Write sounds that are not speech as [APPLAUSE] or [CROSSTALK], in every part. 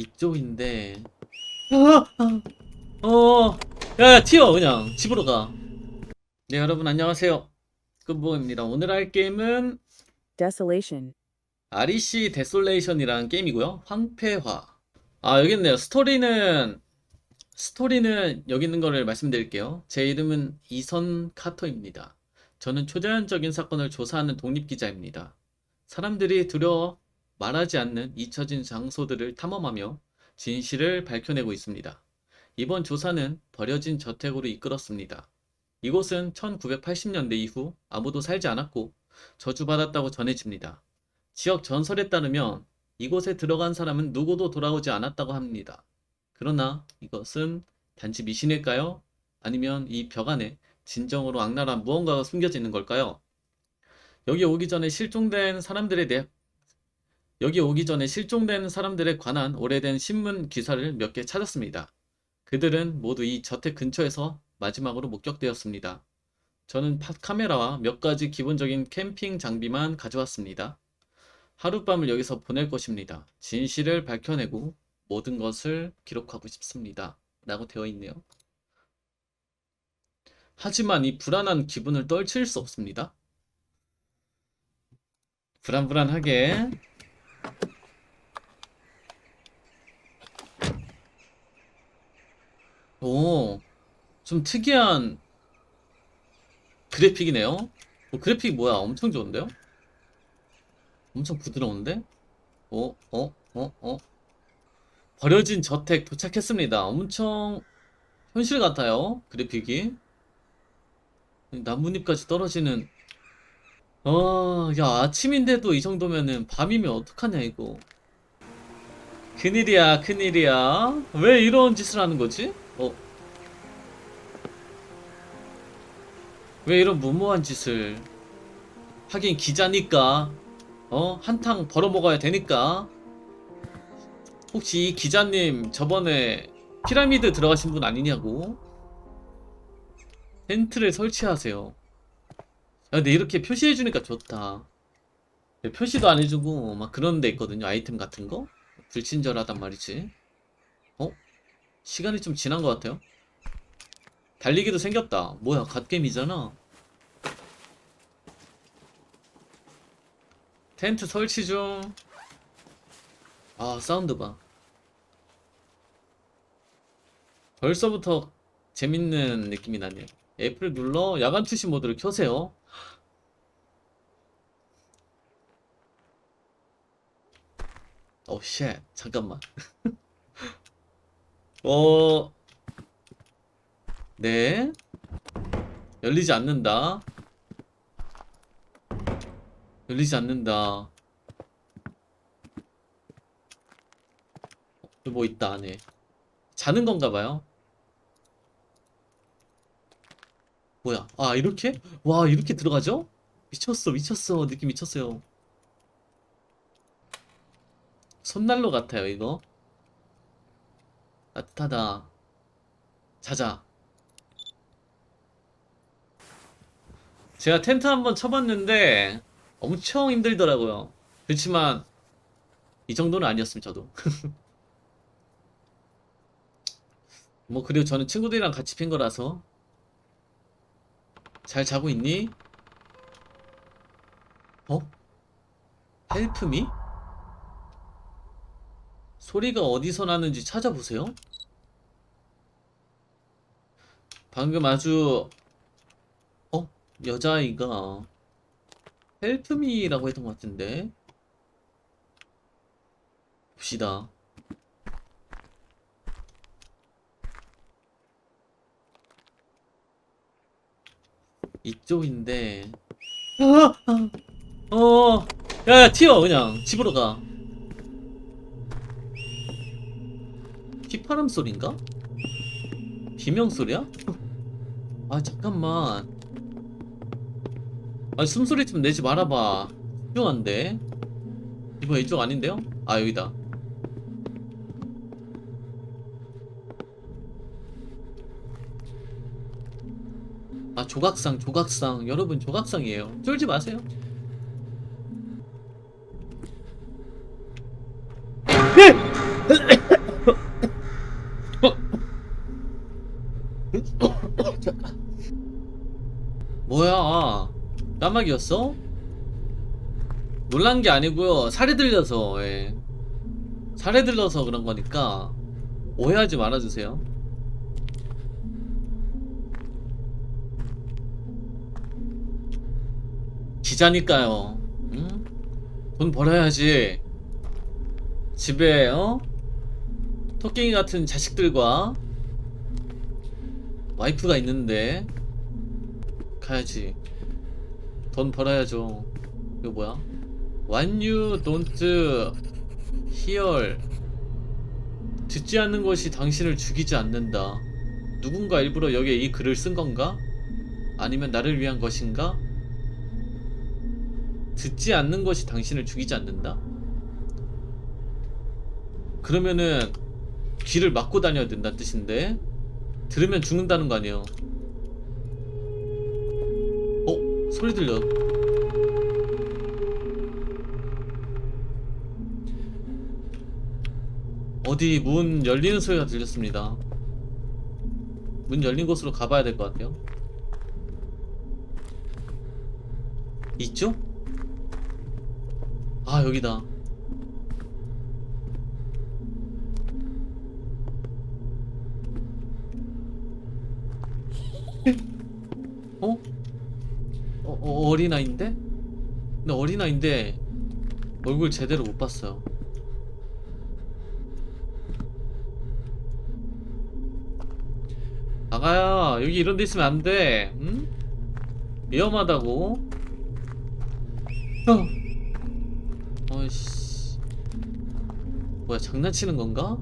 이쪽인데. 아, 아, 어, 야, 야, 튀어, 그냥. 집으로 가. 네, 여러분, 안녕하세요. 끝보입니다. 오늘 할 게임은 Desolation. REC 데솔레이션이라는 게임이고요. 황폐화. 아, 여기 있네요. 스토리는, 스토리는 여기 있는 거를 말씀드릴게요. 제 이름은 이선 카토입니다. 저는 초자연적인 사건을 조사하는 독립 기자입니다. 사람들이 두려워 말하지 않는 잊혀진 장소들을 탐험하며 진실을 밝혀내고 있습니다. 이번 조사는 버려진 저택으로 이끌었습니다. 이곳은 1980년대 이후 아무도 살지 않았고 저주받았다고 전해집니다. 지역 전설에 따르면 이곳에 들어간 사람은 누구도 돌아오지 않았다고 합니다. 그러나 이것은 단지 미신일까요? 아니면 이 벽 안에 진정으로 악랄한 무언가가 숨겨져 있는 걸까요? 여기 오기 전에 실종된 사람들에 대해 여기 오기 전에 실종된 사람들에 관한 오래된 신문 기사를 몇 개 찾았습니다. 그들은 모두 이 저택 근처에서 마지막으로 목격되었습니다. 저는 파- 카메라와 몇 가지 기본적인 캠핑 장비만 가져왔습니다. 하룻밤을 여기서 보낼 것입니다. 진실을 밝혀내고 모든 것을 기록하고 싶습니다. 라고 되어 있네요. 하지만 이 불안한 기분을 떨칠 수 없습니다. 불안불안하게 오, 좀 특이한 그래픽이네요. 어, 그래픽 뭐야? 엄청 좋은데요? 엄청 부드러운데? 어, 어, 어, 어. 버려진 저택 도착했습니다. 엄청 현실 같아요. 그래픽이. 나뭇잎까지 떨어지는. 어, 야, 아침인데도 이 정도면은 밤이면 어떡하냐, 이거. 큰일이야, 큰일이야. 왜 이런 짓을 하는 거지? 왜 이런 무모한 짓을. 하긴 기자니까. 어? 한탕 벌어먹어야 되니까. 혹시 이 기자님 저번에 피라미드 들어가신 분 아니냐고? 텐트를 설치하세요. 야, 근데 이렇게 표시해주니까 좋다. 네, 표시도 안 해주고 막 그런 데 있거든요. 아이템 같은 거. 불친절하단 말이지. 어? 시간이 좀 지난 것 같아요. 달리기도 생겼다. 뭐야, 갓겜이잖아. 텐트 설치 중. 아, 사운드 봐. 벌써부터 재밌는 느낌이 나네요. F를 눌러 야간 투시 모드를 켜세요. 어, 쉣. 잠깐만. [LAUGHS] 어, 네. 열리지 않는다. 열리지 않는다. 어, 뭐 있다 안에. 자는 건가 봐요. 뭐야? 아, 이렇게? 와, 이렇게 들어가죠? 미쳤어, 미쳤어. 느낌 미쳤어요. 손난로 같아요, 이거. 따뜻하다. 자자. 제가 텐트 한번 쳐봤는데 엄청 힘들더라고요. 그렇지만 이 정도는 아니었으면 저도. [LAUGHS] 뭐 그리고 저는 친구들이랑 같이 핀 거라서 잘 자고 있니? 어? 헬프미? 소리가 어디서 나는지 찾아보세요. 방금 아주 어? 여자아이가 헬프미라고 했던 것 같은데 봅시다. 이쪽인데 아, 아, 어, 야, 야, 튀어 그냥 집으로 가. 휘파람 소린가? 비명 소리야? 아 잠깐만. 아 숨소리 좀 내지 말아봐. 흉한데. 이거 이쪽 아닌데요? 아 여기다. 아 조각상 조각상 여러분 조각상이에요. 쫄지 마세요. 까마귀였어? 놀란 게 아니고요. 살이 들려서, 예. 살이 들려서 그런 거니까 오해하지 말아주세요. 기자니까요. 응? 돈 벌어야지. 집에 어? 토끼 같은 자식들과 와이프가 있는데 가야지. 돈 벌어야죠. 이거 뭐야? When you don't hear 듣지 않는 것이 당신을 죽이지 않는다. 누군가 일부러 여기에 이 글을 쓴 건가? 아니면 나를 위한 것인가? 듣지 않는 것이 당신을 죽이지 않는다? 그러면은 귀를 막고 다녀야 된다는 뜻인데 들으면 죽는다는 거 아니에요? 소리 들려. 어디 문 열리는 소리가 들렸습니다. 문 열린 곳으로 가봐야 될 것 같아요. 있죠? 아 여기다 어? 어, 어 어린아인데? 근데 어린아인데 얼굴 제대로 못 봤어요 아가야 여기 이런 데 있으면 안돼 응? 위험하다고 어. 어이씨 뭐야 장난치는 건가?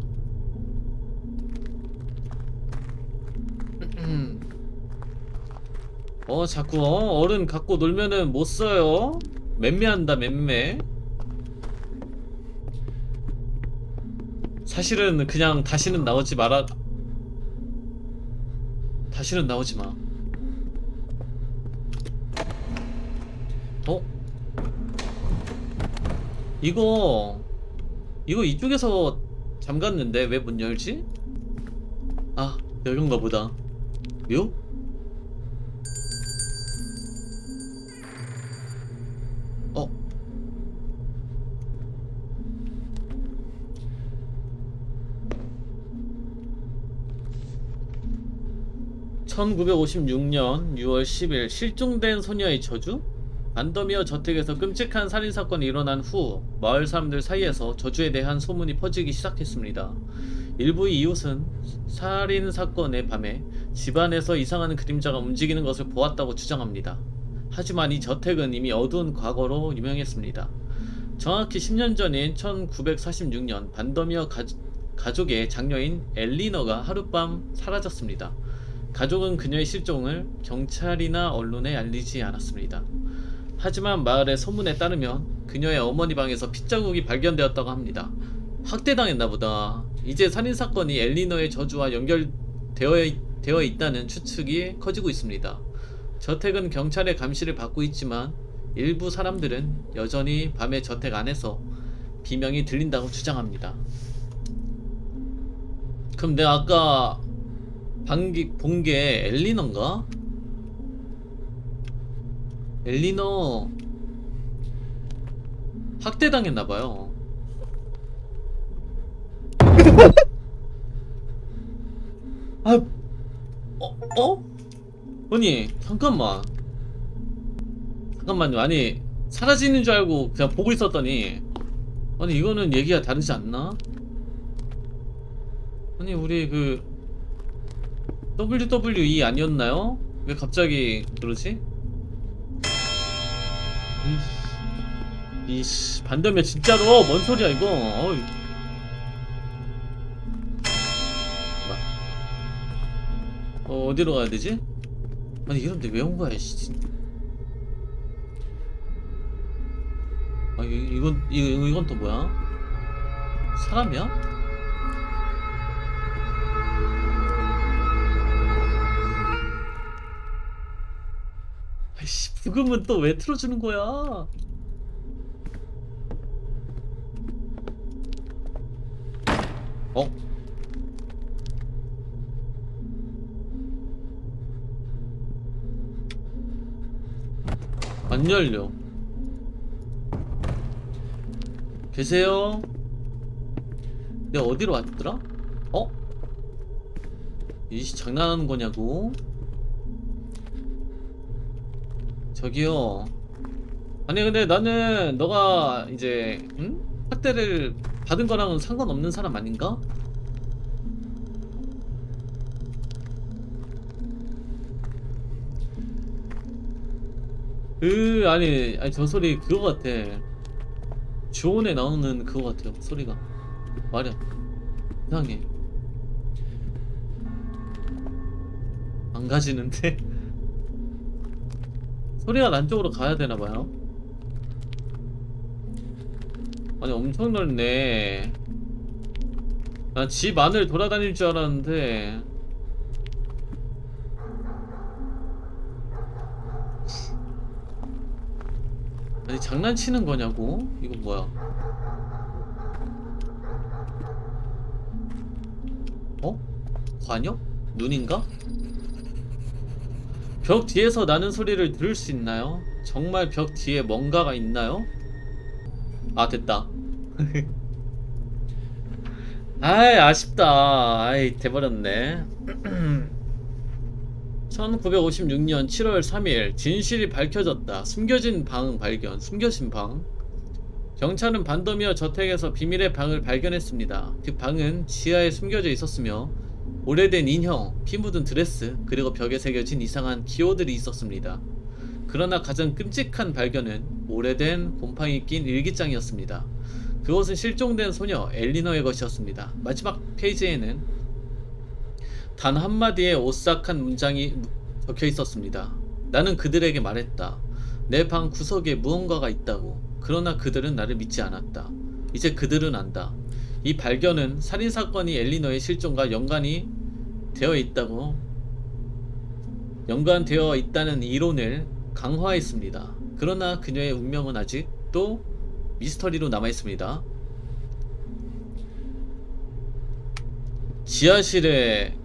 어 자꾸 어, 어른 갖고 놀면은 못 써요 맴매한다 맴매 사실은 그냥 다시는 나오지 마라 다시는 나오지 마 어? 이거 이거 이쪽에서 잠갔는데 왜 문 열지? 아 여긴가 보다 요? 1956년 6월 10일 실종된 소녀의 저주? 안더미어 저택에서 끔찍한 살인 사건이 일어난 후 마을 사람들 사이에서 저주에 대한 소문이 퍼지기 시작했습니다. 일부의 이웃은 살인 사건의 밤에 집안에서 이상한 그림자가 움직이는 것을 보았다고 주장합니다. 하지만 이 저택은 이미 어두운 과거로 유명했습니다. 정확히 10년 전인 1946년 반더미어 가, 가족의 장녀인 엘리너가 하룻밤 사라졌습니다. 가족은 그녀의 실종을 경찰이나 언론에 알리지 않았습니다. 하지만 마을의 소문에 따르면 그녀의 어머니 방에서 핏자국이 발견되었다고 합니다. 학대당했나 보다. 이제 살인 사건이 엘리너의 저주와 연결되어 되어 있다는 추측이 커지고 있습니다. 저택은 경찰의 감시를 받고 있지만 일부 사람들은 여전히 밤에 저택 안에서 비명이 들린다고 주장합니다. 그럼 내가 아까 방기 본 게 엘리너인가? 엘리너 학대당했나봐요. 아, 어, 어? 아니, 잠깐만. 잠깐만요. 아니, 사라지는 줄 알고 그냥 보고 있었더니, 아니, 이거는 얘기가 다르지 않나? 아니, 우리 그, WWE 아니었나요? 왜 갑자기 그러지? 이씨, 반대면 진짜로 뭔 소리야 이거? 어이. 어 어디로 가야 되지? 아니 이런데 왜 온 거야 씨. 진- 아 이, 이건 이, 이건 또 뭐야? 사람이야? 부금은 또왜 틀어주는 거야? 어? 안 열려. 계세요? 내가 어디로 왔더라? 어? 이씨 장난하는 거냐고? 저기요. 아니 근데 나는 너가 이제 응? 학대를 받은 거랑은 상관없는 사람 아닌가? 으 아니 아니 저 소리 그거 같아 주온에 나오는 그거 같아요 소리가 말이야 이상해 안 가지는데 소리가 난 쪽으로 가야 되나 봐요 아니 엄청 넓네 난 집 안을 돌아다닐 줄 알았는데 아니 장난치는 거냐고? 이거 뭐야? 어? 관역? 눈인가? 벽 뒤에서 나는 소리를 들을 수 있나요? 정말 벽 뒤에 뭔가가 있나요? 아 됐다 [LAUGHS] 아이 아쉽다 아이 돼버렸네 1956년 7월 3일 진실이 밝혀졌다. 숨겨진 방 발견. 숨겨진 방. 경찰은 반도미어 저택에서 비밀의 방을 발견했습니다. 그 방은 지하에 숨겨져 있었으며 오래된 인형, 피 묻은 드레스, 그리고 벽에 새겨진 이상한 기호들이 있었습니다. 그러나 가장 끔찍한 발견은 오래된 곰팡이 낀 일기장이었습니다. 그것은 실종된 소녀 엘리너의 것이었습니다. 마지막 페이지에는 단 한마디의 오싹한 문장이 적혀 있었습니다. 나는 그들에게 말했다. 내 방 구석에 무언가가 있다고. 그러나 그들은 나를 믿지 않았다. 이제 그들은 안다. 이 발견은 살인 사건이 엘리너의 실종과 연관이 되어 있다고 연관되어 있다는 이론을 강화했습니다. 그러나 그녀의 운명은 아직도 미스터리로 남아 있습니다. 지하실에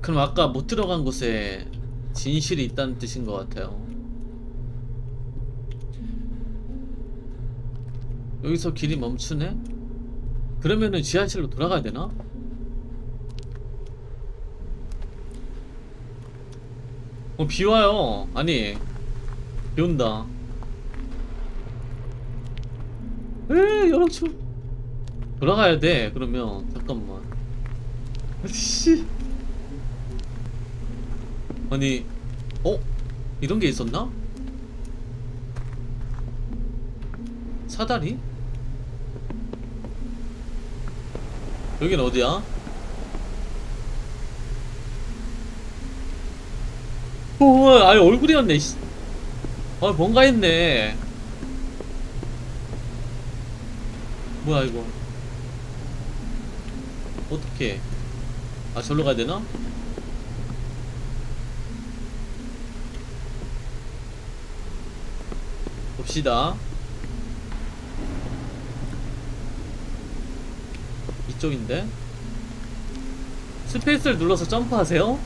그럼 아까 못 들어간 곳에 진실이 있다는 뜻인 것 같아요. 여기서 길이 멈추네? 그러면은 지하실로 돌아가야 되나? 어, 비 와요. 아니, 비 온다. 에, 연락처. 돌아가야 돼, 그러면. 잠깐만. 씨. 아니 어? 이런 게 있었나? 사다리? 여긴 어디야? 오, 아니 얼굴이었네. 씨. 아 뭔가 했네. 뭐야 이거? 어떻게? 아 절로 가야 되나? 봅시다. 이쪽인데? 스페이스를 눌러서 점프하세요?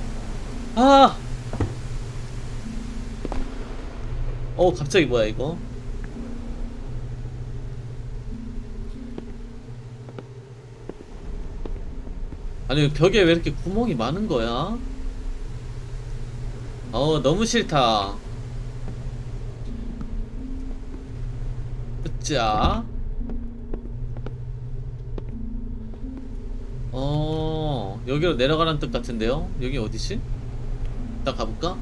아! 어, 갑자기 뭐야, 이거? 아니, 벽에 왜 이렇게 구멍이 많은 거야? 어, 너무 싫다. 자. 어, 여기로 내려가는 뜻 같은데요? 여기 어디지? 일단 가볼까?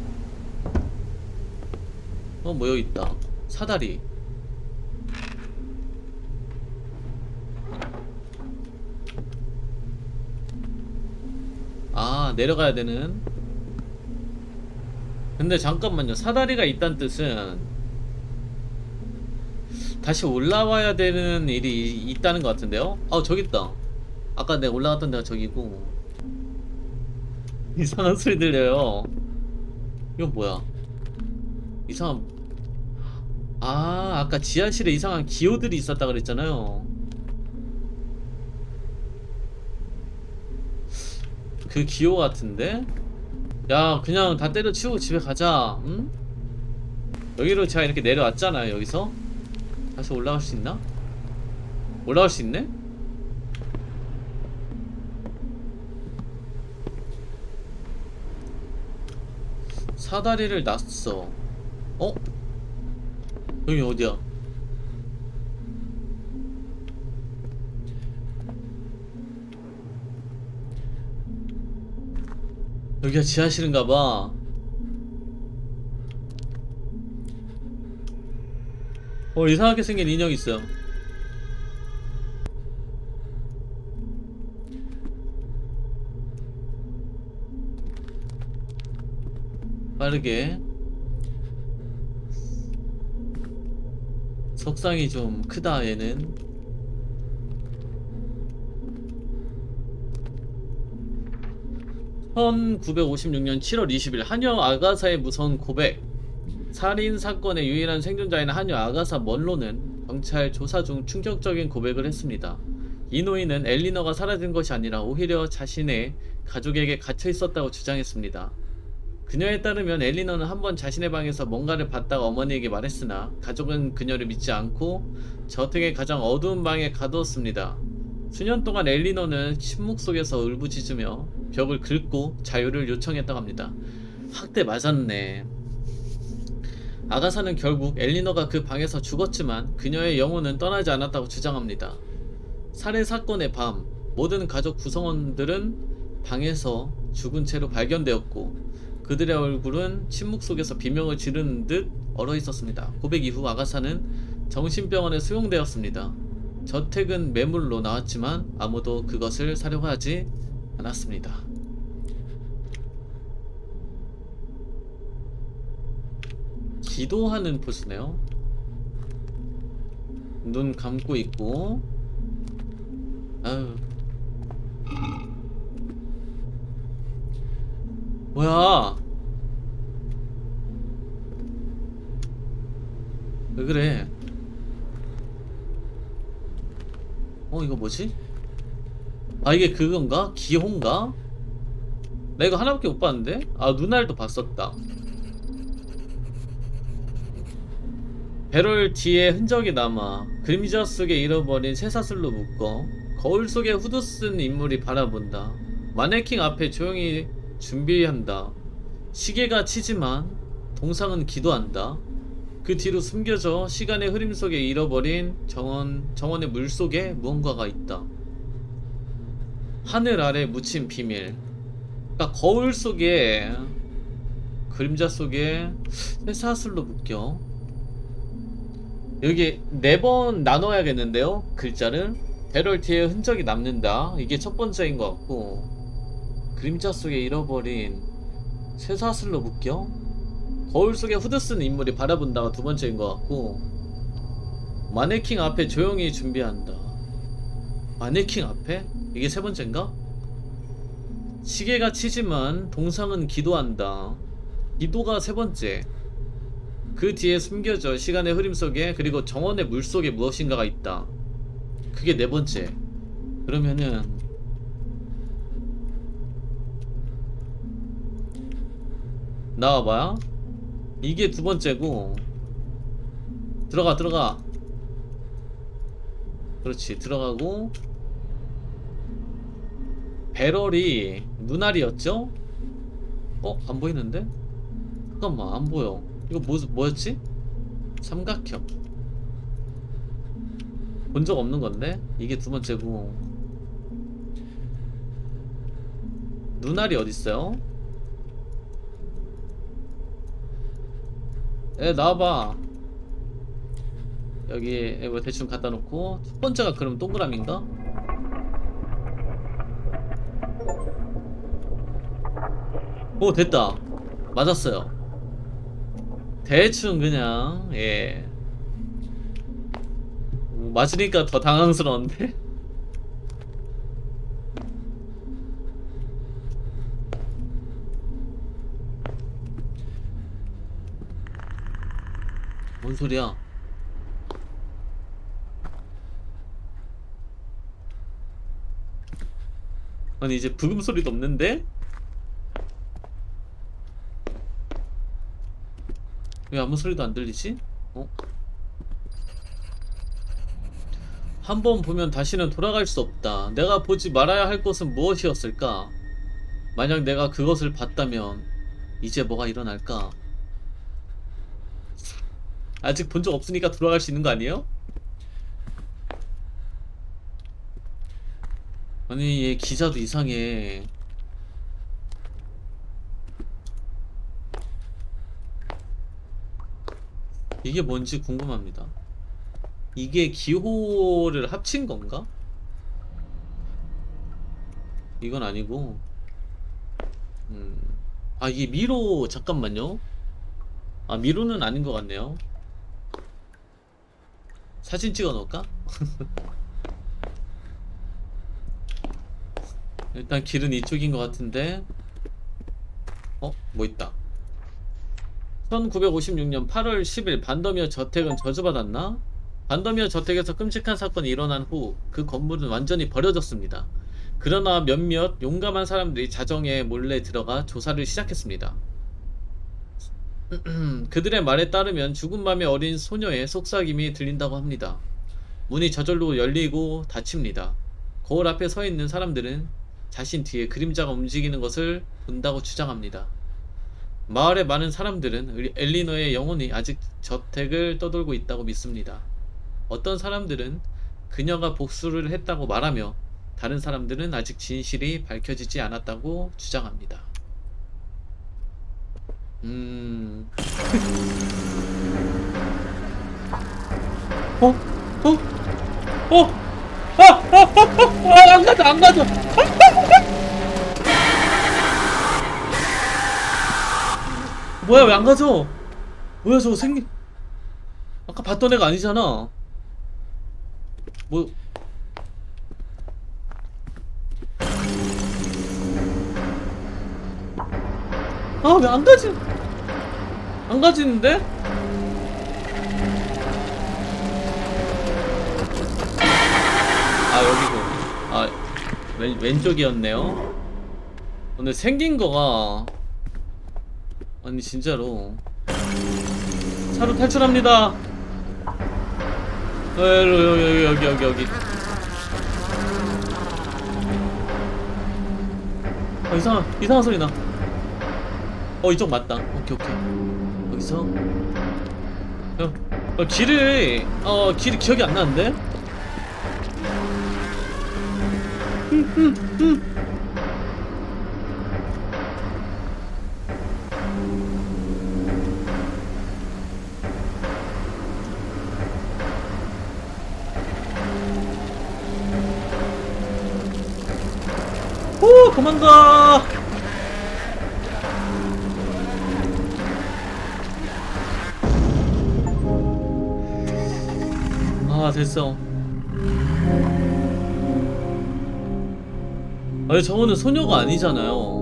어, 뭐 여기 있다. 사다리. 아, 내려가야 되는. 근데 잠깐만요. 사다리가 있다는 뜻은 다시 올라와야 되는 일이 이- 있다는 것 같은데요? 아 저기 있다. 아까 내가 올라갔던 데가 저기고 이상한 소리 들려요. 이건 뭐야? 이상한 아 아까 지하실에 이상한 기호들이 있었다 그랬잖아요. 그 기호 같은데? 야 그냥 다 때려치우고 집에 가자. 응? 여기로 제가 이렇게 내려왔잖아요 여기서 다시 올라갈 수 있나? 올라갈 수 있네? 사다리를 놨어 어? 여기 어디야? 여기가 지하실인가봐 어 이상하게 생긴 인형 있어요 빠르게 석상이 좀 크다 얘는 (1956년 7월 20일) 한여 아가사의 무서운 고백 살인 사건의 유일한 생존자인 한여 아가사 먼로는 경찰 조사 중 충격적인 고백을 했습니다. 이 노인은 엘리너가 사라진 것이 아니라 오히려 자신의 가족에게 갇혀 있었다고 주장했습니다. 그녀에 따르면 엘리너는 한 번 자신의 방에서 뭔가를 봤다가 어머니에게 말했으나 가족은 그녀를 믿지 않고 저택의 가장 어두운 방에 가두었습니다. 수년 동안 엘리너는 침묵 속에서 울부짖으며 벽을 긁고 자유를 요청했다고 합니다. 학대 맞았네. 아가사는 결국 엘리너가 그 방에서 죽었지만 그녀의 영혼은 떠나지 않았다고 주장합니다. 살해 사건의 밤, 모든 가족 구성원들은 방에서 죽은 채로 발견되었고 그들의 얼굴은 침묵 속에서 비명을 지르는 듯 얼어 있었습니다. 고백 이후 아가사는 정신병원에 수용되었습니다. 저택은 매물로 나왔지만 아무도 그것을 사려고 하지 않았습니다. 기도하는 포즈네요. 눈 감고 있고 아유 뭐야? 왜 그래? 어 이거 뭐지? 아 이게 그건가? 기호인가? 나 이거 하나밖에 못 봤는데? 아 눈알도 봤었다. 배럴 뒤에 흔적이 남아 그림자 속에 잃어버린 쇠사슬로 묶어 거울 속에 후드 쓴 인물이 바라본다. 마네킹 앞에 조용히 준비한다. 시계가 치지만 동상은 기도한다. 그 뒤로 숨겨져 시간의 흐림 속에 잃어버린 정원, 정원의 물 속에 무언가가 있다. 하늘 아래 묻힌 비밀. 그러니까 거울 속에 그림자 속에 쇠사슬로 묶여. 여기 네 번 나눠야겠는데요. 글자를. 베럴티에 흔적이 남는다. 이게 첫 번째인 것 같고 그림자 속에 잃어버린 쇠사슬로 묶여 거울 속에 후드 쓴 인물이 바라본다가 두 번째인 것 같고 마네킹 앞에 조용히 준비한다 마네킹 앞에? 이게 세 번째인가? 시계가 치지만 동상은 기도한다 기도가 세 번째 그 뒤에 숨겨져 시간의 흐림 속에 그리고 정원의 물 속에 무엇인가가 있다. 그게 네 번째. 그러면은 나와봐요. 이게 두 번째고 들어가 들어가. 그렇지 들어가고 배럴이 눈알이었죠? 어? 안 보이는데? 잠깐만 안 보여. 이거 뭐, 뭐였지? 삼각형 본 적 없는 건데? 이게 두 번째고 눈알이 어딨어요? 에 나와봐. 여기 뭐 대충 갖다 놓고. 첫 번째가 그럼 동그라미인가? 오 됐다. 맞았어요. 대충 그냥 예. 음, 맞으니까 더 당황스러운데 뭔 소리야 아니 이제 부금 소리도 없는데 왜 아무 소리도 안 들리지? 어? 한 번 보면 다시는 돌아갈 수 없다. 내가 보지 말아야 할 것은 무엇이었을까? 만약 내가 그것을 봤다면 이제 뭐가 일어날까? 아직 본 적 없으니까 돌아갈 수 있는 거 아니에요? 아니 얘 기자도 이상해. 이게 뭔지 궁금합니다. 이게 기호를 합친 건가? 이건 아니고. 음. 아, 이게 미로, 잠깐만요. 아, 미로는 아닌 것 같네요. 사진 찍어 놓을까? [LAUGHS] 일단 길은 이쪽인 것 같은데. 어? 뭐 있다. 1956년 8월 10일 반더미어 저택은 저주받았나? 반더미어 저택에서 끔찍한 사건이 일어난 후 그 건물은 완전히 버려졌습니다. 그러나 몇몇 용감한 사람들이 자정에 몰래 들어가 조사를 시작했습니다. [CLEARS THROAT] 그들의 말에 따르면 죽은 밤에 어린 소녀의 속삭임이 들린다고 합니다. 문이 저절로 열리고 닫힙니다. 거울 앞에 서 있는 사람들은 자신 뒤에 그림자가 움직이는 것을 본다고 주장합니다. 마을의 많은 사람들은 을- 엘리너의 영혼이 아직 저택을 떠돌고 있다고 믿습니다. 어떤 사람들은 그녀가 복수를 했다고 말하며 다른 사람들은 아직 진실이 밝혀지지 않았다고 주장합니다. 음. 어? 어? 어? 아! 아! 아! 아! 아! 안 가져! 안 가져! 뭐야 왜 안 가져? 뭐야 저거 생긴 아까 봤던 애가 아니잖아 뭐 아 왜 안 가지 안 가지는데? 아 여기고. 아 왼, 왼쪽이었네요. 근데 생긴 거가. 아니 진짜로. 차로 탈출합니다. 어, 여기 여기 여기 여기 어 이상한 이상한 소리 나어 이쪽 맞다. 오케이 오케이 여기서 어, 어 길을 어 길이 기억이 안 나는데? 오 도망가 됐어 아니 저거는 소녀가 아니잖아요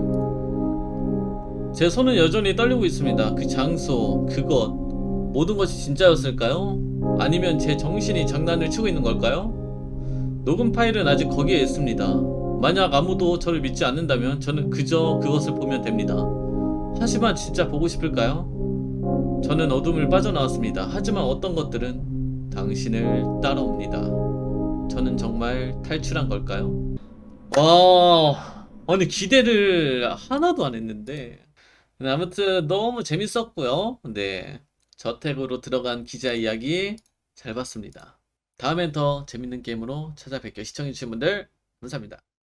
제 손은 여전히 떨리고 있습니다 그 장소 그것 모든 것이 진짜였을까요? 아니면 제 정신이 장난을 치고 있는 걸까요? 녹음 파일은 아직 거기에 있습니다 만약 아무도 저를 믿지 않는다면 저는 그저 그것을 보면 됩니다. 하지만 진짜 보고 싶을까요? 저는 어둠을 빠져나왔습니다. 하지만 어떤 것들은 당신을 따라옵니다. 저는 정말 탈출한 걸까요? 와, 아니 기대를 하나도 안 했는데. 네, 아무튼 너무 재밌었고요. 네, 저택으로 들어간 기자 이야기 잘 봤습니다. 다음엔 더 재밌는 게임으로 찾아뵐게요. 시청해주신 분들 감사합니다.